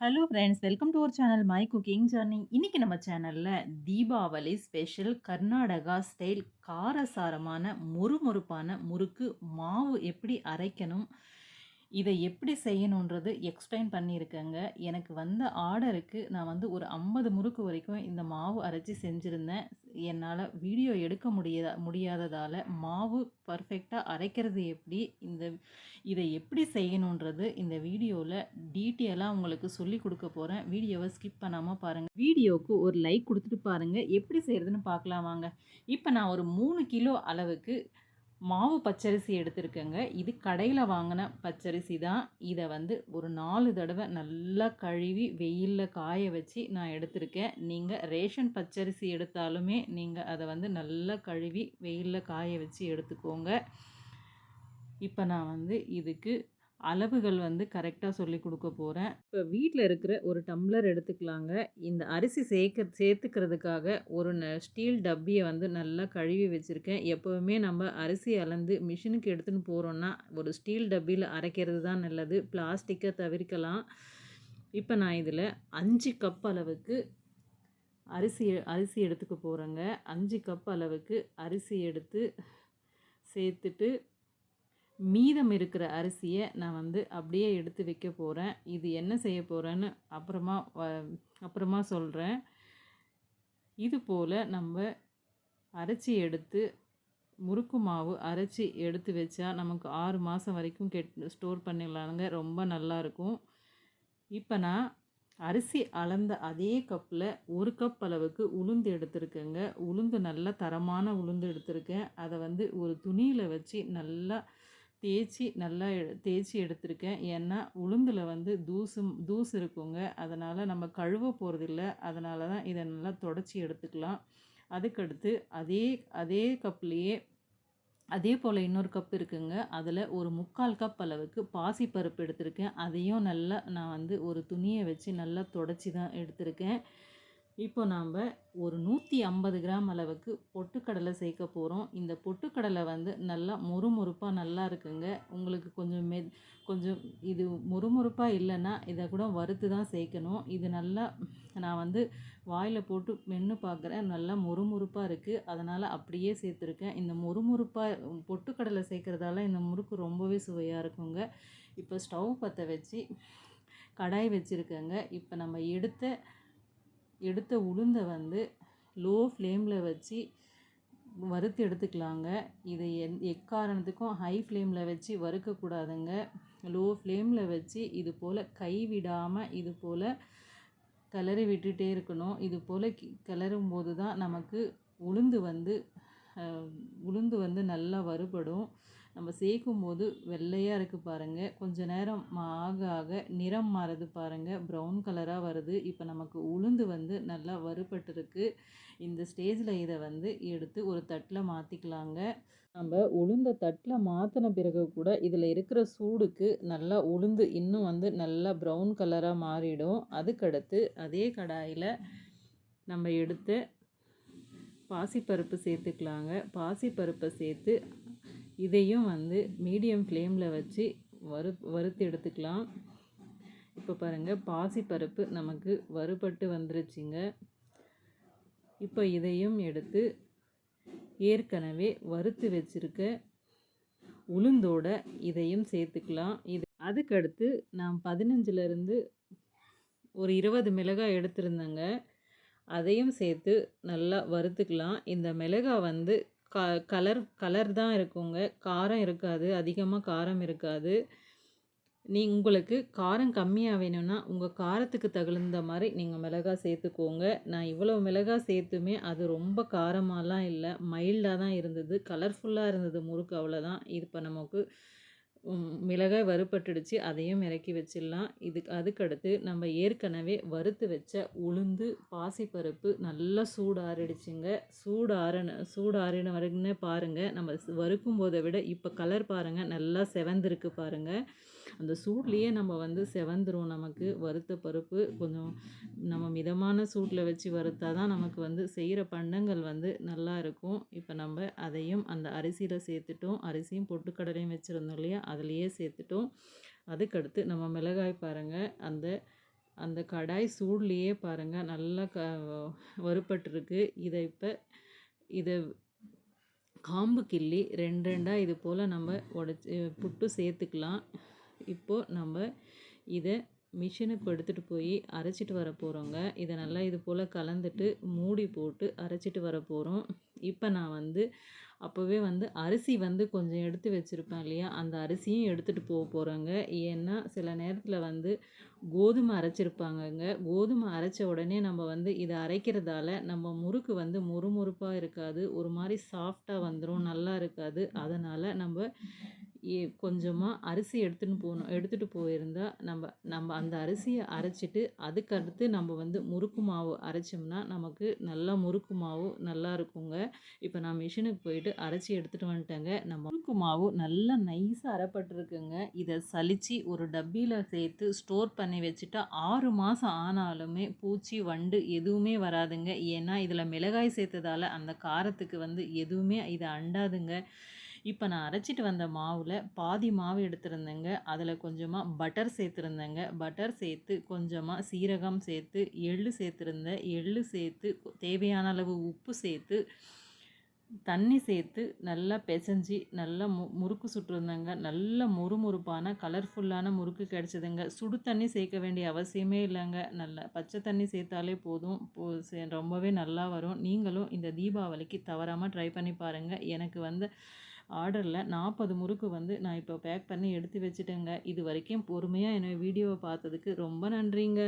Hello friends welcome to our channel my cooking journey இன்றைக்கி நம்ம சேனலில் தீபாவளி ஸ்பெஷல் கர்நாடகா ஸ்டைல் காரசாரமான முறுமுறுப்பான முறுக்கு மாவு எப்படி அரைக்கணும் இதை எப்படி செய்யணுன்றது எக்ஸ்பிளைன் பண்ணியிருக்கேங்க. எனக்கு வந்த ஆர்டருக்கு நான் வந்து ஒரு ஐம்பது முறுக்கு வரைக்கும் இந்த மாவு அரைச்சி செஞ்சுருந்தேன். என்னால் வீடியோ எடுக்க முடியாத முடியாததால் மாவு பர்ஃபெக்டாக அரைக்கிறது எப்படி இந்த இதை எப்படி செய்யணுன்றது இந்த வீடியோவில் டீட்டெயிலாக உங்களுக்கு சொல்லி கொடுக்க போகிறேன் வீடியோவை ஸ்கிப் பண்ணாமல் பாருங்கள் வீடியோவுக்கு ஒரு லைக் கொடுத்துட்டு பாருங்கள் எப்படி செய்கிறதுன்னு பார்க்கலாம் வாங்க. இப்போ நான் ஒரு மூணு கிலோ அளவுக்கு மாவு பச்சரிசி எடுத்திருக்கேங்க. இது கடையில் வாங்கின பச்சரிசி தான். இதை வந்து ஒரு நாலு தடவை நல்லா கழுவி வெயிலில் காய வச்சு நான் எடுத்திருக்கேன். நீங்கள் ரேஷன் பச்சரிசி எடுத்தாலுமே நீங்கள் அதை வந்து நல்லா கழுவி வெயிலில் காய வச்சு எடுத்துக்கோங்க. இப்போ நான் வந்து இதுக்கு அளவுகள் வந்து கரெக்டாக சொல்லி கொடுக்க போகிறேன் இப்போ வீட்டில் இருக்கிற ஒரு டம்ளர் எடுத்துக்கலாங்க. இந்த அரிசி சேர்க்க சேர்த்துக்கிறதுக்காக ஒரு ந ஸ்டீல் டப்பியை வந்து நல்லா கழுவி வச்சுருக்கேன். எப்போவுமே நம்ம அரிசி அளந்து மிஷினுக்கு எடுத்துன்னு போகிறோன்னா ஒரு ஸ்டீல் டப்பியில் அரைக்கிறது தான் நல்லது. பிளாஸ்டிக்கை தவிர்க்கலாம். இப்போ நான் இதில் அஞ்சு கப் அளவுக்கு அரிசி அரிசி எடுத்துக்க போகிறேங்க அஞ்சு கப் அளவுக்கு அரிசி எடுத்து சேர்த்துட்டு மீதம் இருக்கிற அரிசியை நான் வந்து அப்படியே எடுத்து வைக்க போகிறேன் இது என்ன செய்ய போகிறேன்னு அப்புறமா அப்புறமா சொல்கிறேன் இது போல் நம்ம அரைச்சி எடுத்து முறுக்கு மாவு அரைச்சி எடுத்து வச்சா நமக்கு ஆறு மாதம் வரைக்கும் கெட் ஸ்டோர் பண்ணிடலானுங்க. ரொம்ப நல்லாயிருக்கும் இப்போ நான் அரிசி அளந்த அதே கப்பில் ஒரு கப் அளவுக்கு உளுந்து எடுத்திருக்கேங்க. உளுந்து நல்லா தரமான உளுந்து எடுத்திருக்கேன். அதை வந்து ஒரு துணியில் வச்சு நல்லா தேய்ச்சி நல்லா தேய்ச்சி எடுத்திருக்கேன். ஏன்னா உளுந்தில் வந்து தூசும் தூசு இருக்குங்க. அதனால் நம்ம கழுவ போகிறதில்ல அதனால தான் இதை நல்லா தொடச்சி எடுத்துக்கலாம். அதுக்கடுத்து அதே அதே கப்லேயே அதே போல் இன்னொரு கப் இருக்குங்க. அதில் ஒரு முக்கால் கப் அளவுக்கு பாசிப்பருப்பு எடுத்திருக்கேன். அதையும் நல்லா நான் வந்து ஒரு துணியை வச்சு நல்லா தொடச்சி தான் எடுத்திருக்கேன். இப்போ நாம் ஒரு நூற்றி ஐம்பது கிராம் அளவுக்கு பொட்டுக்கடலை சேர்க்க போகிறோம் இந்த பொட்டுக்கடலை வந்து நல்லா முறுமுறுப்பாக நல்லா இருக்குங்க. உங்களுக்கு கொஞ்சம் மெ கொஞ்சம் இது முறுமுறுப்பாக இல்லைன்னா இதை கூட வறுத்து தான் சேர்க்கணும். இது நல்லா நான் வந்து வாயில் போட்டு மென்று பார்க்குறேன். நல்லா முறுமுறுப்பாக இருக்குது அதனால் அப்படியே சேர்த்துருக்கேன். இந்த முறுமுறுப்பாக பொட்டுக்கடலை சேர்க்குறதால இந்த முறுக்கு ரொம்பவே சுவையாக இருக்குங்க. இப்போ ஸ்டவ் பற்ற வச்சு கடாய் வச்சுருக்கேங்க. இப்போ நம்ம எடுத்த எடுத்த உளுந்தை வந்து லோ ஃப்ளேமில் வச்சு வறுத்து எடுத்துக்கலாங்க. இதை எந் எக்காரணத்துக்கும் ஹை ஃப்ளேமில் வச்சு வறுக்கக்கூடாதுங்க. லோ ஃப்ளேமில் வச்சு இது போல் கை விடாமல் இது போல் கிளறி விட்டுட்டே இருக்கணும். இது போல் கிளறும் போது தான் நமக்கு உளுந்து வந்து உளுந்து வந்து நல்லா வறுபடும். நம்ம சேர்க்கும் போது வெள்ளையாக இருக்குது பாருங்கள் கொஞ்ச நேரம் ஆக ஆக நிறம் மாறுது பாருங்கள் ப்ரௌன் கலராக வருது. இப்போ நமக்கு உளுந்து வந்து நல்லா வறுபட்டுருக்கு. இந்த ஸ்டேஜில் இதை வந்து எடுத்து ஒரு தட்டில் மாற்றிக்கலாங்க நம்ம உளுந்த தட்டில் மாற்றின பிறகு கூட இதில் இருக்கிற சூடுக்கு நல்லா உளுந்து இன்னும் வந்து நல்லா ப்ரௌன் கலராக மாறிடும். அதுக்கடுத்து அதே கடாயில் நம்ம எடுத்து பாசிப்பருப்பு சேர்த்துக்கலாங்க. பாசிப்பருப்பை சேர்த்து இதையும் வந்து மீடியம் ஃப்ளேமில் வச்சு வறு வறுத்து எடுத்துக்கலாம். இப்போ பாருங்கள் பாசிப்பருப்பு நமக்கு வறுபட்டு வந்துருச்சுங்க. இப்போ இதையும் எடுத்து ஏற்கனவே வறுத்து வச்சுருக்க உளுந்தோட இதையும் சேர்த்துக்கலாம். இது அதுக்கடுத்து நான் பதினஞ்சுலேருந்து ஒரு இருபது மிளகாய் எடுத்திருந்தேங்க. அதையும் சேர்த்து நல்லா வறுத்துக்கலாம். இந்த மிளகாய் வந்து க கலர் கலர் தான் இருக்குங்க. காரம் இருக்காது. அதிகமாக காரம் இருக்காது. நீ உங்களுக்கு காரம் கம்மியாக வேணும்னா உங்கள் காரத்துக்கு தகுந்த மாதிரி நீங்கள் மிளகாய் சேர்த்துக்கோங்க. நான் இவ்வளோ மிளகாய் சேர்த்துமே அது ரொம்ப காரமாலாம் இல்லை. மைல்டாக தான் இருந்தது. கலர்ஃபுல்லாக இருந்தது முறுக்கு அவ்வளோதான் இது இப்போ நமக்கு மிளகாய் வறுப்பட்டுடுச்சு அதையும் இறக்கி வச்சிடலாம். இதுக்கு அதுக்கடுத்து நம்ம ஏற்கனவே வறுத்து வச்ச உளுந்து பாசிப்பருப்பு நல்லா சூடாறிடுச்சுங்க. சூடாறின சூடாறின வரைக்குன்னு பாருங்கள் நம்ம வறுக்கும் போதை விட இப்போ கலர் பாருங்கள் நல்லா செவந்திருக்கு பாருங்கள் அந்த சூட்லேயே நம்ம வந்து செவந்துரும் நமக்கு வறுத்த பருப்பு. கொஞ்சம் நம்ம மிதமான சூட்டில் வச்சு வறுத்தா தான் நமக்கு வந்து செய்கிற பண்டங்கள் வந்து நல்லா இருக்கும். இப்போ நம்ம அதையும் அந்த அரிசியில் சேர்த்துட்டோம். அரிசியும் பொட்டுக்கடலையும் வச்சுருந்தோம் இல்லையா? அதுலேயே சேர்த்துட்டோம். அதுக்கடுத்து நம்ம மிளகாய் பாருங்கள் அந்த அந்த கடாய் சூட்லேயே பாருங்கள் நல்லா க வறுபட்டுருக்கு. இதை இப்போ இதை காம்பு கிள்ளி ரெண்டு ரெண்டாக இது போல் நம்ம உடச்சி புட்டு சேர்த்துக்கலாம். இப்போது நம்ம இதை மிஷினுக்கு எடுத்துகிட்டு போய் அரைச்சிட்டு வர போகிறோங்க இதை நல்லா இது போல் கலந்துட்டு மூடி போட்டு அரைச்சிட்டு வர போகிறோம் இப்போ நான் வந்து அப்போவே வந்து அரிசி வந்து கொஞ்சம் எடுத்து வச்சுருப்பேன் இல்லையா? அந்த அரிசியும் எடுத்துகிட்டு போக போகிறோங்க ஏன்னா சில நேரத்தில் வந்து கோதுமை அரைச்சிருப்பாங்கங்க. கோதுமை அரைச்ச உடனே நம்ம வந்து இதை அரைக்கிறதால நம்ம முறுக்கு வந்து முறுமுறுப்பாக இருக்காது. ஒரு மாதிரி சாஃப்டாக வந்துடும் நல்லா இருக்காது. அதனால் நம்ம கொஞ்சமாக அரிசி எடுத்துன்னு போகணும் எடுத்துகிட்டு போயிருந்தால் நம்ம நம்ம அந்த அரிசியை அரைச்சிட்டு அதுக்கடுத்து நம்ம வந்து முறுக்கு மாவு அரைச்சோம்னா நமக்கு நல்லா முறுக்கு மாவு நல்லா இருக்குங்க. இப்போ நான் மிஷினுக்கு போயிட்டு அரைச்சி எடுத்துகிட்டு வந்துட்டேங்க. நம்ம முறுக்கு மாவு நல்லா நைஸாக அரைப்பட்டிருக்குங்க. இதை சலித்து ஒரு டப்பியில் சேர்த்து ஸ்டோர் பண்ணி வச்சுட்டா ஆறு மாதம் ஆனாலுமே பூச்சி வண்டு எதுவுமே வராதுங்க. ஏன்னா இதில் மிளகாய் சேர்த்ததால் அந்த காரத்துக்கு வந்து எதுவுமே இதை அண்டாதுங்க. இப்போ நான் அரைச்சிட்டு வந்த மாவில் பாதி மாவு எடுத்திருந்தேங்க. அதில் கொஞ்சமாக பட்டர் சேர்த்துருந்தேங்க. பட்டர் சேர்த்து கொஞ்சமாக சீரகம் சேர்த்து எள்ளு சேர்த்துருந்தேன் எள்ளு சேர்த்து தேவையான அளவு உப்பு சேர்த்து தண்ணி சேர்த்து நல்லா பிசைஞ்சி நல்லா மு முறுக்கு சுட்டுருந்தேங்க. நல்ல முறுமுறுப்பான கலர்ஃபுல்லான முறுக்கு கிடச்சிதுங்க. சுடு தண்ணி சேர்க்க வேண்டிய அவசியமே இல்லைங்க. நல்ல பச்சை தண்ணி சேர்த்தாலே போதும். போ ரொம்பவே நல்லா வரும். நீங்களும் இந்த தீபாவளிக்கு தவறாமல் ட்ரை பண்ணி பாருங்கள் எனக்கு வந்து ஆர்டரில் நாற்பது முறுக்கு வந்து நான் இப்போ பேக் பண்ணி எடுத்து வச்சுட்டேங்க. இது வரைக்கும் பொறுமையாக என்னோடய வீடியோவை பார்த்ததுக்கு ரொம்ப நன்றிங்க.